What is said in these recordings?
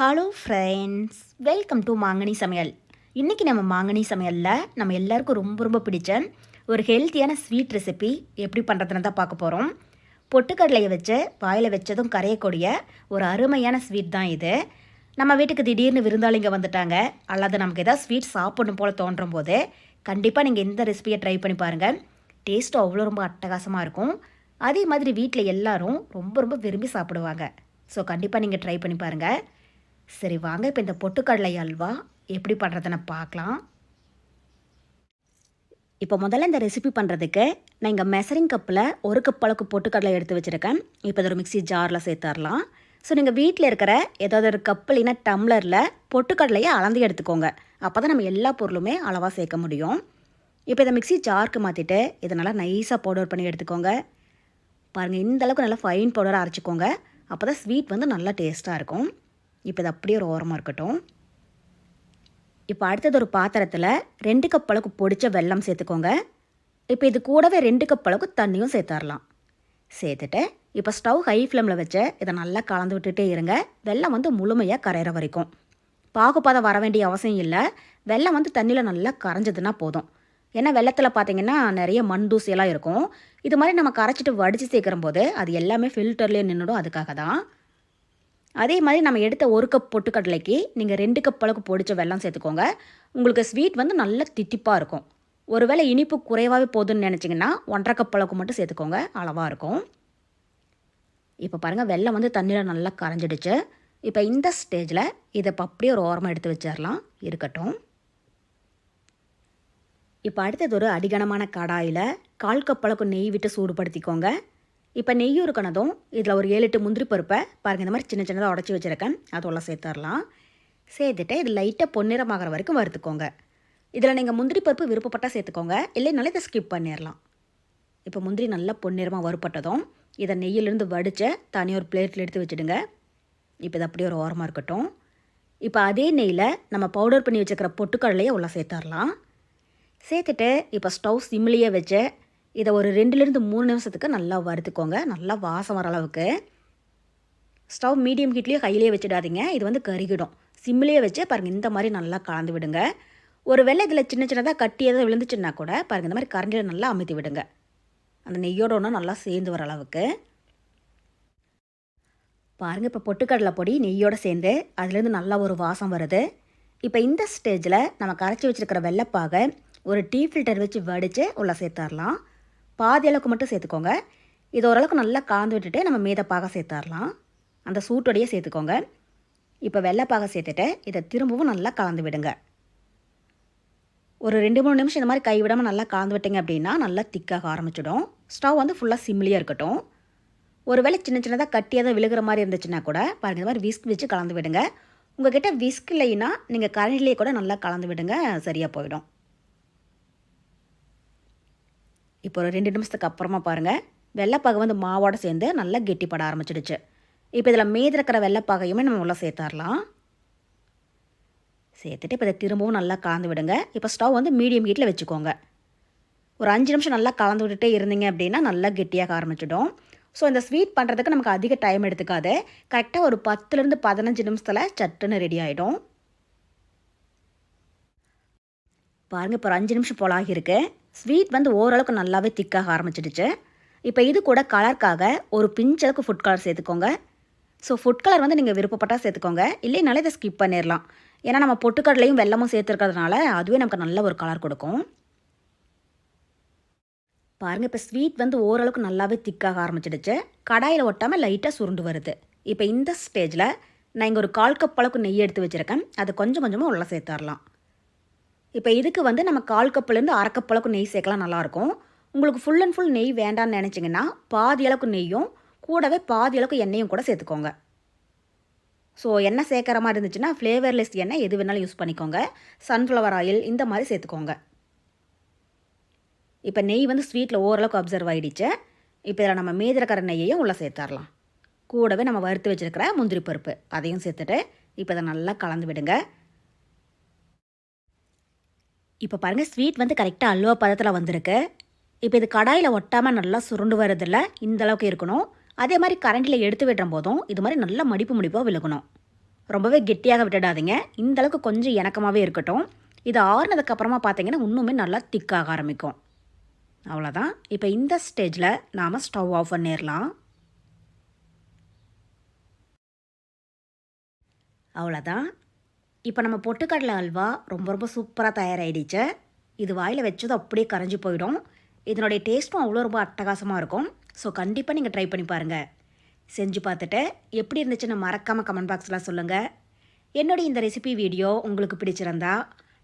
Hello friends welcome to மாங்கனி சமையல் இன்றைக்கி நம்ம மாங்கனி சமையலில் நம்ம எல்லாருக்கும் ரொம்ப ரொம்ப பிடிச்ச ஒரு ஹெல்த்தியான ஸ்வீட் ரெசிபி எப்படி பண்ணுறதுன்னு தான் பார்க்க போகிறோம் பொட்டுக்கடலையை வச்சு வாயில் வச்சதும் கரையக்கூடிய ஒரு அருமையான ஸ்வீட் தான் இது. நம்ம வீட்டுக்கு திடீர்னு விருந்தாளிங்க வந்துட்டாங்க. அல்லது நமக்கு எதாவது ஸ்வீட் சாப்பிடணும் போல் தோன்றும் போது கண்டிப்பாக நீங்கள் இந்த ரெசிபியை ட்ரை பண்ணி பாருங்கள் டேஸ்ட்டும் அவ்வளோ ரொம்ப அட்டகாசமாக இருக்கும். அதே மாதிரி வீட்டில் எல்லாரும் ரொம்ப ரொம்ப விரும்பி சாப்பிடுவாங்க. ஸோ கண்டிப்பாக நீங்கள் ட்ரை பண்ணி பாருங்கள் சரி வாங்க. இப்போ இந்த பொட்டுக்கடலை அல்வா எப்படி பண்ணுறதுன்னு பார்க்கலாம். இப்போ முதல்ல இந்த ரெசிபி பண்ணுறதுக்கு நான் இங்கே மெசரிங் கப்பில் ஒரு கப் அளவுக்கு பொட்டுக்கடலை எடுத்து வச்சுருக்கேன். இப்போ இது ஒரு மிக்ஸி ஜாரில் சேர்த்துடலாம் ஸோ நீங்கள் வீட்டில் இருக்கிற ஏதாவது ஒரு கப் இல்லைன்னா டம்ளரில் பொட்டுக்கடலையை அளந்து எடுத்துக்கோங்க. அப்போ தான் நம்ம எல்லா பொருளுமே அளவாக சேர்க்க முடியும். இப்போ இதை மிக்ஸி ஜாருக்கு மாற்றிட்டு இதை நல்லா நைஸாக பவுடர் பண்ணி எடுத்துக்கோங்க. பாருங்கள் இந்த அளவுக்கு நல்லா ஃபைன் பவுடராக அரைச்சிக்கோங்க. அப்போ தான் ஸ்வீட் வந்து நல்லா டேஸ்ட்டாக இருக்கும். இப்போ இது அப்படியே ஒரு ஓரமாக இருக்கட்டும். இப்போ அடுத்தது ஒரு பாத்திரத்தில் ரெண்டு கப் அளவுக்கு பொடித்த வெல்லம் சேர்த்துக்கோங்க. இப்போ இது கூடவே ரெண்டு கப் அளவுக்கு தண்ணியும் சேர்த்துடலாம் சேர்த்துட்டு இப்போ ஸ்டவ் ஹை ஃப்ளேமில் வச்சு இதை நல்லா கலந்து விட்டுட்டே இருங்க. வெள்ளம் வந்து முழுமையாக கரையிற வரைக்கும். பாகுபாதம் வர வேண்டிய அவசியம் இல்லை. வெள்ளம் வந்து தண்ணியில் நல்லா கரைஞ்சதுன்னா போதும். ஏன்னா வெள்ளத்தில் பார்த்தீங்கன்னா நிறைய மண் தூசியெல்லாம் இருக்கும். இது மாதிரி நம்ம கரைச்சிட்டு வடித்து சேர்க்குற போது அது எல்லாமே ஃபில்டர்லேயே நின்றுடும் அதுக்காக தான் அதே மாதிரி நம்ம எடுத்த ஒரு கப் பொட்டுக்கடலைக்கு நீங்கள் ரெண்டு கப் அளவுக்கு பொடிச்ச வெல்லம் சேர்த்துக்கோங்க. உங்களுக்கு ஸ்வீட் வந்து நல்ல தித்திப்பாக இருக்கும். ஒருவேளை இனிப்பு குறைவாகவே போதும்னு நினச்சிங்கன்னா ஒன்றரை கப் அளவுக்கு மட்டும் சேர்த்துக்கோங்க. அளவாக இருக்கும். இப்போ பாருங்கள் வெள்ளம் வந்து தண்ணியில் நல்லா கரைஞ்சிடுச்சு. இப்போ இந்த ஸ்டேஜில் இதை அப்படியே ஒரு ஓரமாக எடுத்து வச்சிடலாம். இருக்கட்டும். இப்போ அடுத்தது ஒரு அடிகனமான கடாயில் கால் கப் அளவுக்கு நெய் விட்டு சூடுபடுத்திக்கோங்க. இப்போ நெய்யும் இருக்கணதும் இதில் ஒரு ஏழு எட்டு முந்திரி பருப்பை பாருங்கள் இந்த மாதிரி சின்ன சின்னதாக உடச்சி வச்சுருக்கேன். அதெல்லாம் சேர்த்துடலாம். சேர்த்துட்டு இது லைட்டாக பொன்னிறமாகிற வரைக்கும் வறுத்துக்கோங்க. இதில் நீங்கள் முந்திரி பருப்பு விருப்பப்பட்டால் சேர்த்துக்கோங்க. இல்லைனாலும் இதை ஸ்கிப் பண்ணிடலாம். இப்போ முந்திரி நல்லா பொன்னிறமாக வறுப்பட்டதும் இதை நெய்யிலேருந்து வடித்து தனியாக ஒரு பிளேட்டில் எடுத்து வச்சுடுங்க. இப்போ இது அப்படியே ஒரு ஓரமாக இருக்கட்டும். இப்போ அதே நெய்யில் நம்ம பவுடர் பண்ணி வச்சுக்கிற பொட்டுக்கடலையை உள்ள சேர்த்துடலாம். சேர்த்துட்டு இப்போ ஸ்டவ் சிம்லேயே வச்சு இதை ஒரு ரெண்டுலேருந்து மூணு நிமிஷத்துக்கு நல்லா வறுத்துக்கோங்க. நல்லா வாசம் வர அளவுக்கு. ஸ்டவ் மீடியம் ஹீட்லேயே கையிலேயே வச்சிடாதீங்க. இது வந்து கருகிடும். சிம்லேயே வச்சு பாருங்கள் இந்த மாதிரி நல்லா கலந்து விடுங்க. ஒரு வெள்ளை இதில் சின்ன சின்னதாக கட்டி எதாவது விழுந்துச்சுன்னா கூட பாருங்கள் இந்த மாதிரி கரண்டியில் நல்லா அமைத்து விடுங்க. அந்த நெய்யோட ஒன்று நல்லா சேர்ந்து வர அளவுக்கு. பாருங்கள் இப்போ பொட்டுக்கடலை பொடி நெய்யோடு சேர்ந்து அதுலேருந்து நல்லா ஒரு வாசம் வருது. இப்போ இந்த ஸ்டேஜில் நம்ம கரைச்சி வச்சுருக்கிற வெள்ளைப்பாக ஒரு டீ ஃபில்டர் வச்சு வடித்து உள்ளே சேர்த்துடலாம். பாதி அளவுக்கு மட்டும் சேர்த்துக்கோங்க. இது ஓரளவுக்கு நல்லா கலந்து விட்டுட்டு நம்ம மீதப்பாக சேர்த்துடலாம். அந்த சூட்டோடையே சேர்த்துக்கோங்க. இப்போ வெள்ளைப்பாக சேர்த்துட்டு இதை திரும்பவும் நல்லா கலந்து விடுங்க. ஒரு ரெண்டு மூணு நிமிஷம் இந்த மாதிரி கைவிடாமல் நல்லா கலந்து விட்டிங்க அப்படின்னா நல்லா திக்காக ஆரம்பிச்சிடும். ஸ்டவ் வந்து ஃபுல்லாக சிம்லியாக இருக்கட்டும். ஒருவேளை சின்ன சின்னதாக கட்டியாக விழுகிற மாதிரி இருந்துச்சுன்னா கூட பாருங்கள் இந்த மாதிரி விஸ்க் வச்சு கலந்து விடுங்க. உங்ககிட்ட விஸ்க் இல்லைன்னா நீங்கள் கரண்டிலே கூட நல்லா கலந்து விடுங்க சரியாக போயிடும். இப்போ ஒரு ரெண்டு நிமிஷத்துக்கு அப்புறமா பாருங்கள் வெள்ளைப்பாகை வந்து மாவோட சேர்ந்து நல்லா கெட்டிப்பட ஆரம்பிச்சிடுச்சு. இப்போ இதில் மீதிருக்கிற வெள்ளைப்பாகையுமே நம்ம உள்ள சேர்த்தாரலாம் சேர்த்துட்டு இப்போ இதை திரும்பவும் நல்லா கலந்து விடுங்க. இப்போ ஸ்டவ் வந்து மீடியம் ஹீட்டில் வச்சுக்கோங்க. ஒரு அஞ்சு நிமிஷம் நல்லா கலந்து விட்டுட்டே இருந்தீங்க அப்படின்னா நல்லா கெட்டியாக ஆரம்பிச்சிடும். ஸோ இந்த ஸ்வீட் பண்ணுறதுக்கு நமக்கு அதிக டைம் எடுத்துக்காது. கரெக்டாக ஒரு பத்துலேருந்து பதினஞ்சு நிமிஷத்தில் சட்டுன்னு ரெடி ஆகிடும் பாருங்கள் இப்போ ஒரு அஞ்சு நிமிஷம் போல் ஆகியிருக்கு. ஸ்வீட் வந்து ஓரளவுக்கு நல்லாவே திக்காக ஆரம்பிச்சிடுச்சு. இப்போ இது கூட கலருக்காக ஒரு பிஞ்சளவுக்கு ஃபுட் கலர் சேர்த்துக்கோங்க. ஸோ ஃபுட் கலர் வந்து நீங்கள் விருப்பப்பட்டால் சேர்த்துக்கோங்க. இல்லைனாலே இதை ஸ்கிப் பண்ணிடலாம் ஏன்னா நம்ம பொட்டுக்கடலையும் வெள்ளமும் சேர்த்துருக்கிறதுனால அதுவே நமக்கு நல்ல ஒரு கலர் கொடுக்கும். பாருங்கள் இப்போ ஸ்வீட் வந்து ஓரளவுக்கு நல்லாவே திக்காக ஆரம்பிச்சிடுச்சு. கடாயில் ஒட்டாமல் லைட்டாக சுருண்டு வருது. இப்போ இந்த ஸ்டேஜில் நான் இங்கே ஒரு கால் கப் அளவுக்கு நெய் எடுத்து வச்சுருக்கேன். அதை கொஞ்சம் கொஞ்சமாக உள்ள சேர்த்துடலாம் இப்போ இதுக்கு வந்து நம்ம கால் கப்புலேருந்து அரை கப் அளவுக்கு நெய் சேர்க்கலாம் நல்லாயிருக்கும். உங்களுக்கு ஃபுல் அண்ட் ஃபுல் நெய் வேண்டாம்னு நினச்சிங்கன்னா பாதி அளவுக்கு நெய்யும் கூடவே பாதி அளவுக்கு எண்ணெயும் கூட சேர்த்துக்கோங்க. ஸோ எண்ணெய் சேர்க்குற மாதிரி இருந்துச்சுன்னா ஃப்ளேவர்லெஸ் எண்ணெய் எது வேணாலும் யூஸ் பண்ணிக்கோங்க. சன்ஃப்ளவர் ஆயில் இந்த மாதிரி சேர்த்துக்கோங்க. இப்போ நெய் வந்து ஸ்வீட்டில் ஓரளவுக்கு அப்சர்வ் ஆகிடுச்சு இப்போ இதில் நம்ம மீதிரக்கிற நெய்யையும் உள்ளே சேர்த்துடலாம் கூடவே நம்ம வறுத்து வச்சுருக்கிற முந்திரி பருப்பு அதையும் சேர்த்துட்டு இப்போ இதை நல்லா கலந்து விடுங்க. இப்போ பாருங்கள் ஸ்வீட் வந்து கரெக்டாக அல்வா பதத்தில் வந்திருக்கு. இப்போ இது கடாயில் ஒட்டாமல் நல்லா சுருண்டு வரதில்ல இந்த அளவுக்கு இருக்கணும். அதே மாதிரி கரண்டில் எடுத்து விடுற போதும் இது மாதிரி நல்லா மடிப்பு முடிப்பாக விழுகணும். ரொம்பவே கெட்டியாக விட்டுடாதீங்க. இந்த அளவுக்கு கொஞ்சம் இணக்கமாகவே இருக்கட்டும். இது ஆறுனதுக்கப்புறமா பார்த்தீங்கன்னா இன்னுமே நல்லா திக்காக ஆரம்பிக்கும். அவ்வளோதான் இப்போ இந்த ஸ்டேஜில் நாம் ஸ்டவ் ஆஃப் பண்ணிடலாம். அவ்வளோதான் இப்போ நம்ம பொட்டுக்கடலை அல்வா ரொம்ப ரொம்ப சூப்பராக தயாராகிடுச்சு இது வாயில் வச்சதும் அப்படியே கரைஞ்சி போயிடும். இதனுடைய டேஸ்ட்டும் அவ்வளோ ரொம்ப அட்டகாசமாக இருக்கும். ஸோ கண்டிப்பாக நீங்கள் ட்ரை பண்ணி பாருங்கள் செஞ்சு பார்த்துட்டு எப்படி இருந்துச்சுன்னு மறக்காமல் கமெண்ட் பாக்ஸில் சொல்லுங்கள் என்னுடைய இந்த ரெசிபி வீடியோ உங்களுக்கு பிடிச்சிருந்தா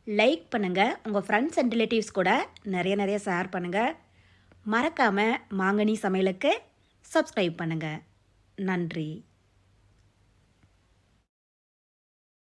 லைக் பண்ணுங்கள் உங்கள் ஃப்ரெண்ட்ஸ் அண்ட் ரிலேட்டிவ்ஸ் கூட நிறைய நிறைய ஷேர் பண்ணுங்கள் மறக்காமல் மாங்கனி சமையலுக்கு சப்ஸ்கிரைப் பண்ணுங்கள் நன்றி.